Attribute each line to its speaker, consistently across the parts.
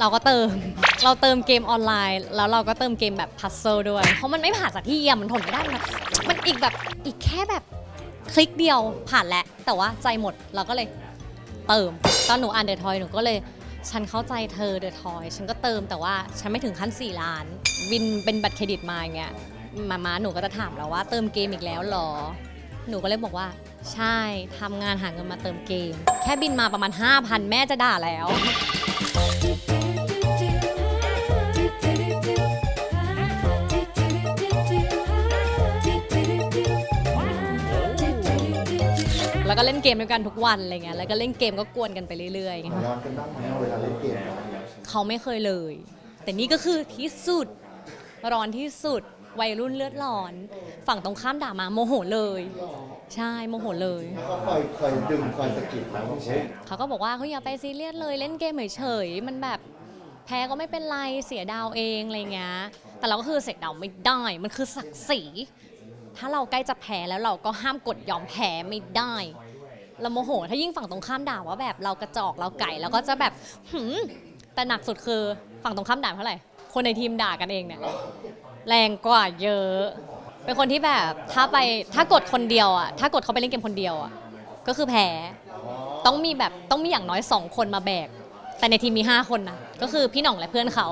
Speaker 1: เราก็เติม เราเติมเกมออนไลน์ แล้วเราก็เติมเกมแบบพัซเซิลด้วย เพราะมันไม่ผ่านสักที่อะมันทนไม่ได้มันมันอีกแบบอีกแค่แบบคลิกเดียวผ่านแล้วแต่ว่าใจหมดเราก็เลยเติม ตอนหนูอ่านเดอะทอยหนูก็เลย ฉันเข้าใจเธอเดอะทอยฉันก็เติมแต่ว่าฉันไม่ถึงขั้น 4 ล้านบินเป็นบัตรเครดิตมาอย่างเงี้ยมามาหนูก็จะถามเราว่าเติมเกมอีกแล้วหรอ หนูก็เลยบอกว่า ใช่ทำงานหาเงินมาเติมเกม แค่บินมาประมาณ 5,000 แม่จะด่าแล้ว แล้วก็เล่นเกมด้วยกันทุกวันอะไรเงี้ยแล้วก็เล่นเกมก็กวนกันไปเรื่อยๆอย่างเงี้ย
Speaker 2: ร้อนกันบ้างไหมเวลาเล่นเกม
Speaker 1: เขาไม่เคยเลย แต่นี่ก็คือที่สุด ร้อนที่สุด วัยรุ่นเลือดร้อน ฝั่งตรงข้ามด่ามาโมโหเลย ใช่โมโหเลย
Speaker 2: แล้วก็คอยคอยดึงคอยสะกิดเราเช่น
Speaker 1: เขาก็บอกว่าเขาอย่าไปซีเรียสเลยเล่นเกมเฉยๆมันแบบแพ้ก็ไม่เป็นไรเสียดาวเองอะไรเงี้ยแต่เราก็คือเสียดาวไม่ได้มันคือศักดิ์ศรี ถ้าเราใกล้จะแพ้แล้วเราก็ห้ามกดยอมแพ้ไม่ได้เราโมโห ถ้ายิ่งฝั่งตรงข้ามด่าว่าแบบเรากระจอกเราไก่แล้วก็จะแบบหืมแต่หนักสุดคือฝั่งตรงข้ามด่าเท่าไหร่ คนในทีมด่ากันเองเนี่ยแรงกว่าเยอะ เป็นคนที่แบบถ้าไปถ้ากดคนเดียวอะถ้ากดเขาไปเล่นเกมคนเดียวอะก็คือแพ้ต้องมีแบบต้องมีอย่างน้อย2คนมาแบกแต่ในทีมมี 5 คนนะก็คือพี่หน่องและเพื่อนเขา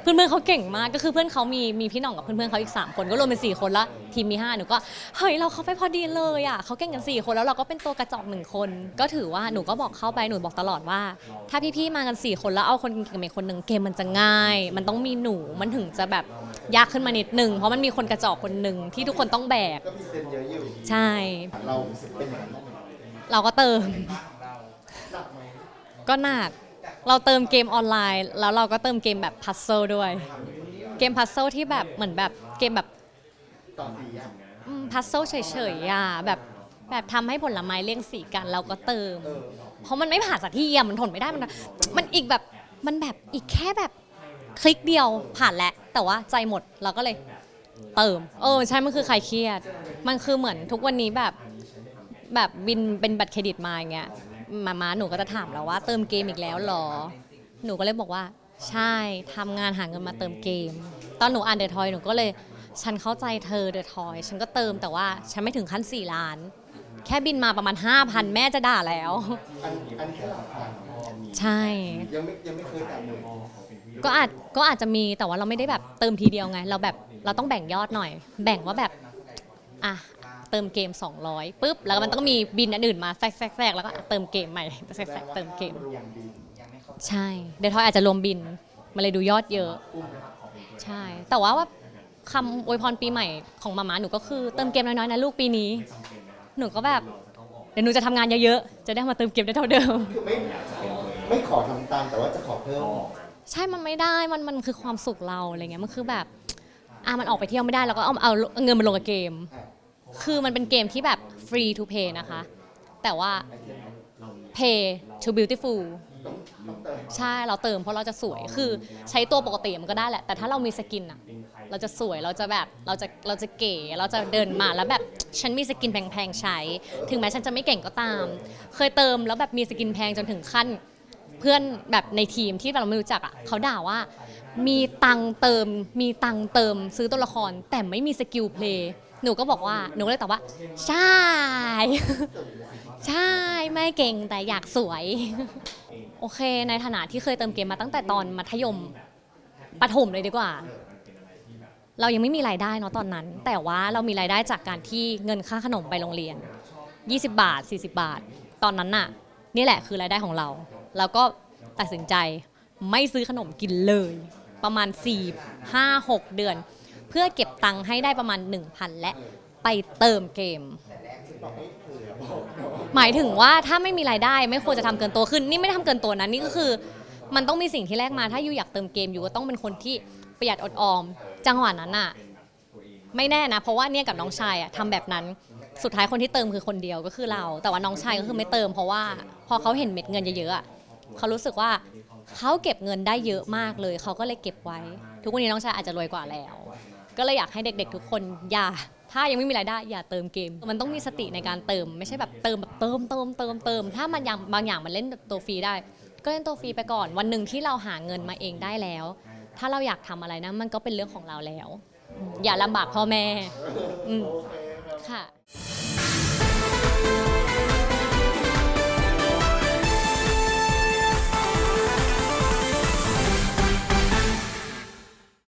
Speaker 1: เพื่อนเพื่อนๆเขาเก่งมากก็คือเพื่อนเขามีมีพี่หน่องกับเพื่อนเพื่อนๆเขาอีก 3 คนก็รวมเป็น 4 คนละทีมมี 5 หนูก็เฮ้ยเราเข้าไปพอดีเลยอะเขาเก่งกัน 4 คนแล้วเราก็เป็นตัวกระจอกหนึ่งคน ก็ถือว่าหนูก็บอกเข้าไปหนูบอกตลอดว่า ถ้าพี่ๆมากัน 4 คนแล้วเอาคนเก่งๆมาอีกคนหนึ่งเกมมันจะง่าย มันต้องมีหนูมันถึงจะแบบยากขึ้นมานิดหนึ่งเพราะมันมีคนกระจอกคนหนึ่งที่ทุกคนต้องแบก
Speaker 2: ก็มีเซนเยอะอยู่
Speaker 1: ใช่
Speaker 2: เราเป็นอย่างนั้นบ้างไหม
Speaker 1: เราก็เติม
Speaker 2: หนักไหม
Speaker 1: ก็หนัก เราเติมเกมออนไลน์ แล้วเราก็เติมเกมแบบพัซเซิลด้วย เกมพัซเซิลที่แบบเหมือนแบบเกมแบบพัซเซิลเฉยๆอะแบบแบบทำให้ผลไม้เลี่ยงสีกันเราก็เติม
Speaker 2: เออ
Speaker 1: เพราะมันไม่ผ่านสักที่อะมันทนไม่ได้มัน มันอีกแบบมันแบบอีกแค่แบบคลิกเดียวผ่านแล้วแต่ว่าใจหมดเราก็เลยเติม เออใช่มันคือใครเครียด มันคือเหมือนทุกวันนี้แบบแบบบินเป็นบัตรเครดิตมาอย่างเงี้ย มามาหนูก็จะถามเราว่าเติมเกมอีกแล้วเหรอ หนูก็เลยบอกว่า ใช่ทำงานหาเงินมาเติมเกม ตอนหนูอ่านเดอะทอยหนูก็เลย ฉันเข้าใจเธอเดอะทอยฉันก็เติมแต่ว่าฉันไม่ถึงขั้น 4 ล้าน แค่บินมาประมาณ 5,000 แม่จะด่าแล้ว
Speaker 2: อันอันแค่หลักพัน
Speaker 1: ใช่
Speaker 2: ยังไม่ยังไม่เคยแต่หมื่น
Speaker 1: ก็อาจก็อาจจะมีแต่ว่าเราไม่ได้แบบเติมทีเดียวไง เราแบบเราต้องแบ่งยอดหน่อย แบ่งว่าแบบ อะ เติมเกม 200ปุ๊บแล้วมันต้องมีบินอันอื่นมาแทรกแทรกแทรกแล้วก็เติมเกมใหม่แทรกแทรกเติมเกม
Speaker 2: รวมบิน
Speaker 1: ใช่เดทอยอาจจะรวมบินมันเลยดูยอดเยอะ ใช่ แต่ว่าว่าคำอวยพรปีใหม่ของมาม่าหนูก็คือเติมเกมน้อยๆนะลูกปีนี้ หนูก็แบบเดี๋ยวหนูจะทำงานเยอะๆ จะได้มาเติมเกมได้เท่าเดิม
Speaker 2: คือไม่ไม่ขอทำตามแต่ว่าจะขอเพิ่ม
Speaker 1: ใช่มันไม่ได้มันมันคือความสุขเราอะไรเงี้ยมันคือแบบอะมันออกไปเที่ยวไม่ได้แล้วก็เอาเอาเอาเงินมาลงกับเกม คือมันเป็นเกมที่แบบ free to play นะคะ แต่ว่า pay to beautiful ใช่เราเติมเพราะเราจะสวยคือใช้ตัวปกติมันก็ได้แหละ แต่ถ้าเรามีสกินอะเราจะสวยเราจะแบบเราจะเราจะเก๋เราจะเดินมาแล้วแบบฉันมีสกินแพงๆใช้ ถึงแม้ฉันจะไม่เก่งก็ตาม เคยเติมแล้วแบบมีสกินแพงจนถึงขั้น เพื่อนแบบในทีมที่เราไม่รู้จักอะเขาด่าว่า มีตังค์เติม มีตังค์เติมซื้อตัวละครแต่ไม่มีสกิลเพลย์ หนูก็บอกว่าหนูก็เลยตอบว่า ใช่ ใช่ไม่เก่งแต่อยากสวย โอเค ในฐานะที่เคยเติมเกมมาตั้งแต่ตอนมัธยมประถมเลยดีกว่า เรายังไม่มีรายได้เนาะตอนนั้น แต่ว่าเรามีรายได้จากการที่เงินค่าขนมไปโรงเรียน 20 บาท 40 บาท ตอนนั้นน่ะ นี่แหละคือรายได้ของเราแล้วก็ตัดสินใจไม่ซื้อขนมกินเลย ประมาณ4 5 6 เดือน เพื่อเก็บตังค์ให้ได้ประมาณ 1,000 และไปเติมเกม หมายถึงว่าถ้าไม่มีรายได้ไม่ควรจะทำเกินตัวขึ้น นี่ไม่ได้ทำเกินตัวนะนี่ก็คือ มันต้องมีสิ่งที่แลกมาถ้าอยู่อยากเติมเกมอยู่ก็ต้องเป็นคนที่ประหยัดอดออม จังหวะนั้นอะไม่แน่นะ เพราะว่าเนี่ยกับน้องชายอะทำแบบนั้นสุดท้ายคนที่เติมคือคนเดียวก็คือเรา แต่ว่าน้องชายก็คือไม่เติม เพราะว่าพอเขาเห็นเม็ดเงินเยอะๆอะเขารู้สึกว่าเขาเก็บเงินได้เยอะมากเลย เขาก็เลยเก็บไว้ ทุกวันนี้น้องชายอาจจะรวยกว่าแล้ว ก็เลยอยากให้เด็ก ๆ ทุกคนอย่า ถ้ายังไม่มีรายได้อย่าเติมเกม มันต้องมีสติในการเติม ไม่ใช่แบบเติมแบบเติมเติมเติมเติม ถ้ามันย่งบางอย่างมันเล่นตัวฟรีได้ ก็เล่นตัวฟรีไปก่อน วันหนึ่งที่เราหาเงินมาเองได้แล้ว ถ้าเราอยากทำอะไรนะมันก็เป็นเรื่องของเราแล้ว อย่าลำบากพ่อแม่ค่ะ